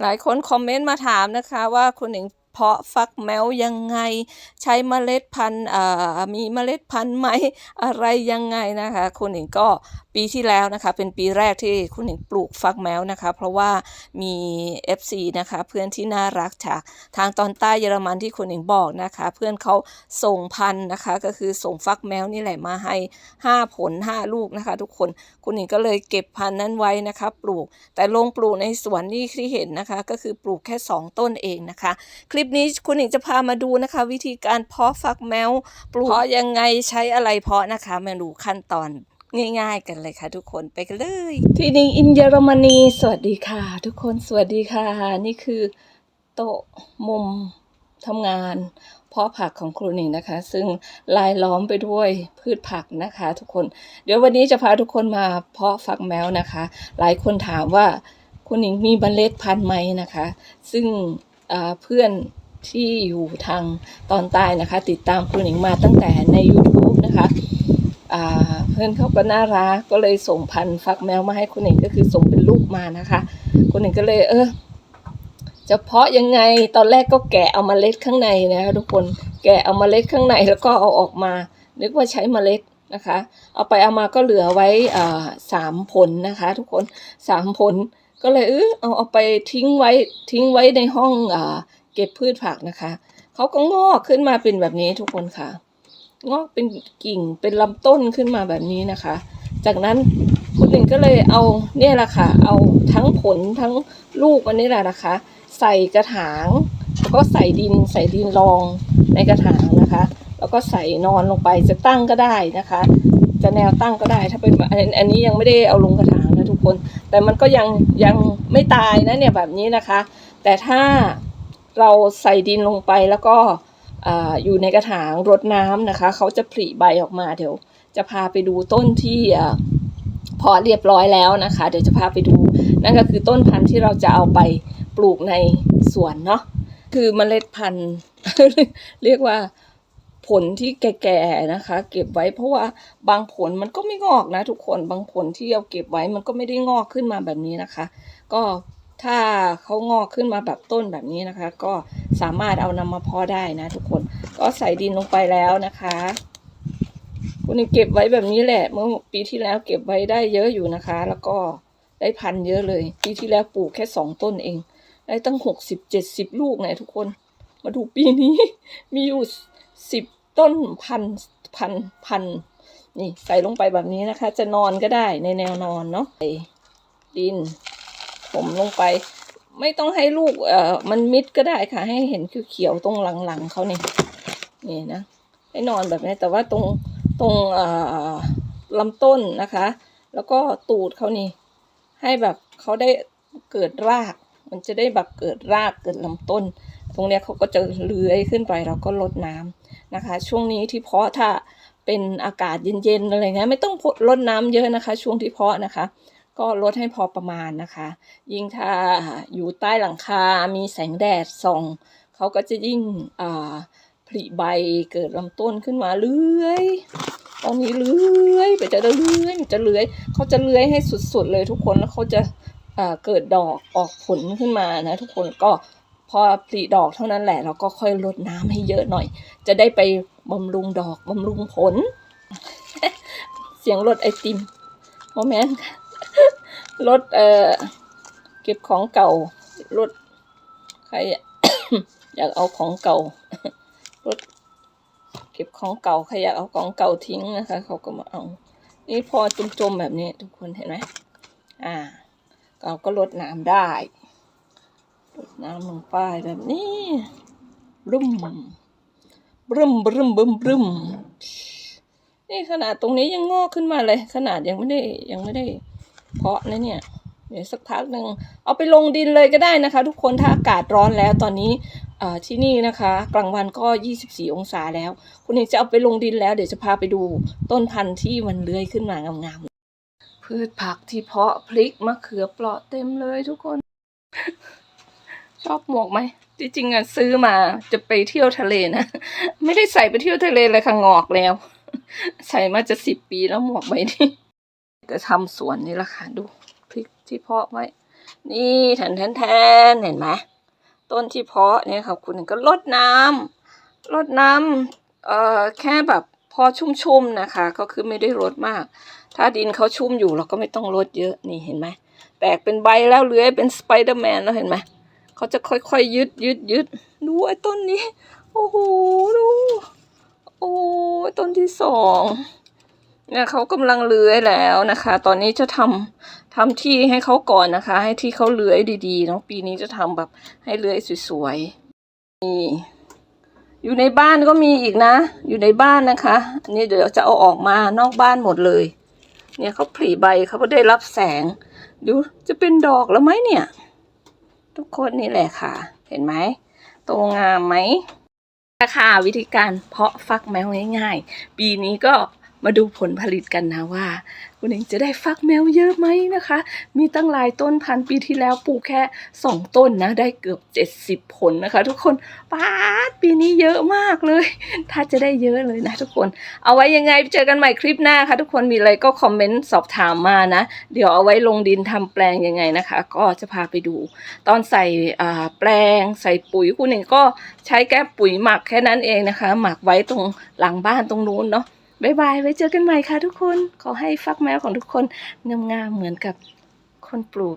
หลายคนคอมเมนต์มาถามนะคะว่าคุณหนิงเพาะฟักแมวยังไง ใช้เมล็ดพันธุ์มีเมล็ดพันธุ์ไหมอะไรยังไงนะคะ คุณหนิงก็ ปีที่แล้วนะคะ เป็นปีแรกที่คุณหนิงปลูกฟักแมวนะคะ เพราะว่ามี FC นะคะ เพื่อนที่น่ารักจากทางตอนใต้เยอรมันที่คุณหนิงบอกนะคะ เพื่อนเขาส่งพันธุ์นะคะ ก็คือส่งฟักแมวนี่แหละมาให้ 5 ผล 5 ลูกนะคะ ทุกคนคุณหนิงก็เลยเก็บพันธุ์นั้นไว้นะคะ ปลูก แต่ลงปลูกในสวนนี่ที่เห็นนะคะ ก็คือปลูกแค่ 2 ต้นเองนะคะ คลิปนี้คุณหนิงจะพามาดูนะคะ วิธีการเพาะฟักแมวปลูกเพาะยังไงใช้อะไรเพาะนะคะมาดูขั้นตอน ง่ายๆกันเลยค่ะทุกคนไปกันเลย ที่นิงอินเยอรมนีสวัสดีค่ะ ทุกคนสวัสดีค่ะ นี่คือโต๊ะมุมทำงานเพาะผักของครูหนิงนะคะ ซึ่งลายล้อมไปด้วยพืชผักนะคะ ทุกคน เดี๋ยววันนี้จะพาทุกคนมาเพาะฟักแมวนะคะ หลายคนถามว่าคุณหนิงมีเมล็ดพันธุ์ไหมนะคะ ซึ่งเพื่อนที่อยู่ทางตอนใต้นะคะ ติดตามคุณหนิงมาตั้งแต่ใน YouTube นะคะ เพื่อนเขาก็น่ารักก็เลยส่งพันธุ์ฟักแมวมาให้คุณหนิงก็คือส่งเป็นลูกมานะคะ คุณหนิงก็เลย เออจะเพาะยังไงตอนแรกก็แกะเอามาเมล็ดข้างในนะคะทุกคนแกะเอามาเมล็ดข้างในแล้วก็เอาออกมา นึกว่าใช้เมล็ดนะคะ เอาไปเอามาก็เหลือไว้สามผลนะคะ ทุกคนสามผลก็เลยเออเอาเอาไปทิ้งไว้ทิ้งไว้ในห้องอเก็บพืชผักนะคะเขาก็งอกขึ้นมาเป็นแบบนี้ทุกคนค่ะ งอกเป็นกิ่งเป็นลำต้นขึ้นมาแบบนี้นะคะ จากนั้นคุณหนึ่งก็เลยเอาเนี่ยแหละค่ะ เอาทั้งผลทั้งลูกมันนี่แหละนะคะ ใส่กระถางแล้วก็ใส่ดินใส่ดินรองในกระถางนะคะ แล้วก็ใส่นอนลงไปจะตั้งก็ได้นะคะ จะแนวตั้งก็ได้ถ้าเป็นแบบอันอันนี้ยังไม่ได้เอาลงกระถางนะทุกคน แต่มันก็ยังยังไม่ตายนะเนี่ยแบบนี้นะคะ แต่ถ้าเราใส่ดินลงไปแล้วก็ อยู่ในกระถางรดน้ำนะคะ เขาจะผลิใบออกมาเดี๋ยว จะพาไปดูต้นที่พอเรียบร้อยแล้วนะคะ เดี๋ยวจะพาไปดู นั่นก็คือต้นพันธุ์ที่เราจะเอาไปปลูกในสวนเนาะคือเมล็ดพันธุ์ เรียกว่าผลที่แก่ๆนะคะ เก็บไว้เพราะว่าบางผลมันก็ไม่งอกนะทุกคนบางผลที่เราเก็บไว้มันก็ไม่ได้งอกขึ้นมาแบบนี้นะคะ ก็ ถ้าเขางอกขึ้นมาแบบต้นแบบนี้นะคะ ก็สามารถเอานำมาเพาะได้นะทุกคนก็ใส่ดินลงไปแล้วนะคะคุณเก็บไว้แบบนี้แหละ เมื่อปีที่แล้วเก็บไว้ได้เยอะอยู่นะคะ แล้วก็ได้พันเยอะเลย ปีที่แล้วปลูกแค่สองต้นเอง ได้ตั้งหกสิบเจ็ดสิบลูกไงทุกคน มาดูปีนี้ มีอยู่สิบต้นพันพันพันนี่ใส่ลงไปแบบนี้นะคะ จะนอนก็ได้ในแนวนอนเนาะใส่ดิน มลงไป ไม่ต้องให้ลูกเอ่อมันมิดก็ได้ค่ะ ให้เห็นคือเขียวตรงหลังๆเขาเนี่ยนี่นะให้นอนแบบนี้แต่ว่าตรงตรงเอ่อลำต้นนะคะ แล้วก็ตูดเขานี่ ให้แบบเขาได้เกิดราก มันจะได้แบบเกิดรากเกิดลำต้น ตรงเนี้ยเขาก็จะเลื้อยขึ้นไปเราก็ลดน้ำนะคะ ช่วงนี้ที่เพาะถ้าเป็นอากาศเย็นๆอะไรเงี้ยไม่ต้องลดน้ำเยอะนะคะ ช่วงที่เพาะนะคะ ก็ลดให้พอประมาณนะคะ ยิ่งถ้าอยู่ใต้หลังคา มีแสงแดดส่องเขาก็จะยิ่งผลิใบเกิดลำต้นขึ้นมาเลื้อยตอนนี้เลื้อยไปจะเลื้อยมันจะเลื้อยเขาจะเลื้อยให้สุดๆเลยทุกคนแล้วเขาจะเกิดดอกออกผลขึ้นมานะทุกคนก็พอผลิดอกเท่านั้นแหละเราก็ค่อยลดน้ำให้เยอะหน่อย จะได้ไปบำรุงดอกบำรุงผล เสียงรถไอติมโมเมนต์ รถเอ่อเก็บของเก่ารถใครอยากเอาของเก่ารถเก็บของเก่าใครอยากเอาของเก่าทิ้งนะคะ เขาก็มาเอา นี่พอจมๆแบบนี้ทุกคนเห็นไหมอ่าเราก็ลดน้ำได้ลดน้ำลงไปแบบนี้บึ้มบึ้มบึ้มบึ้มบึ้มนี่ขนาดตรงนี้ยังงอกขึ้นมาเลย ขนาดยังไม่ได้ยังไม่ได้ เพาะนะเนี่ยเดี๋ยวสักพักหนึ่งเอาไปลงดินเลยก็ได้นะคะ ทุกคนถ้าอากาศร้อนแล้วตอนนี้ที่นี่นะคะ กลางวันก็ 24 องศาแล้ว คุณเอกจะเอาไปลงดินแล้วเดี๋ยวจะพาไปดูต้นพันธุ์ที่มันเลื้อยขึ้นมางามๆพืชผักที่เพาะพริกมะเขือเปราะเต็มเลยทุกคน ชอบหมวกไหมที่จริงอะซื้อมาจะไปเที่ยวทะเลนะไม่ได้ใส่ไปเที่ยวทะเลเลยค่ะงอกแล้ว ใส่มาจะสิบปีแล้วหมวกใบนี้ จะทำสวนนี่แหละค่ะดูพริกที่เพาะไว้ นี่แทนแทนแทนเห็นไหมต้นที่เพาะเนี่ยค่ะคุณหนึ่งก็รดน้ำรดน้ำเอ่อแค่แบบพอชุ่มๆนะคะ ก็คือไม่ได้รดมาก ถ้าดินเขาชุ่มอยู่เราก็ไม่ต้องรดเยอะนี่เห็นไหมแตกเป็นใบแล้วเลื้อยเป็นสไปเดอร์แมนแล้วเห็นไหมเขาจะค่อยๆยึดยึดยึดดูไอ้ต้นนี้ โอ้โหดูโอ้ต้นที่สอง เนี่ยเขากำลังเลื้อยแล้วนะคะ ตอนนี้จะทำทำที่ให้เขาก่อนนะคะ ให้ที่เขาเลื้อยดีๆเนาะปีนี้จะทำแบบให้เลื้อยสวยๆนี่อยู่ในบ้านก็มีอีกนะ อยู่ในบ้านนะคะอันนี้เดี๋ยวจะเอาออกมานอกบ้านหมดเลย เนี่ยเขาผลิใบเขาก็ได้รับแสงดูจะเป็นดอกแล้วไหมเนี่ย ทุกคนนี่แหละค่ะ เห็นไหมโตงามไหมค่ะวิธีการเพาะฟักแมวง่าย ๆ ปีนี้ก็ มาดูผลผลิตกันนะว่า คุณเองจะได้ฟักแมวเยอะไหมนะคะ มีตั้งหลายต้นพันปีที่แล้วปลูกแค่สองต้นนะ ได้เกือบเจ็ดสิบผลนะคะ ทุกคนป้าปีนี้เยอะมากเลย ถ้าจะได้เยอะเลยนะ ทุกคน เอาไว้ยังไงเจอกันใหม่คลิปหน้าค่ะ ทุกคนมีอะไรก็คอมเมนต์สอบถามมานะ เดี๋ยวเอาไว้ลงดินทำแปลงยังไงนะคะ ก็จะพาไปดู ตอนใส่แปลงใส่ปุ๋ยคุณเองก็ใช้แค่ปุ๋ยหมักแค่นั้นเองนะคะ หมักไว้ตรงหลังบ้านตรงนู้นเนาะ บายบายไว้เจอกันใหม่ค่ะทุกคน ขอให้ฟักแมวของทุกคนงามๆเหมือนกับคนปลูก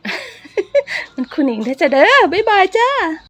มันคุณหญิงได้จะเด้อบายบายจ้า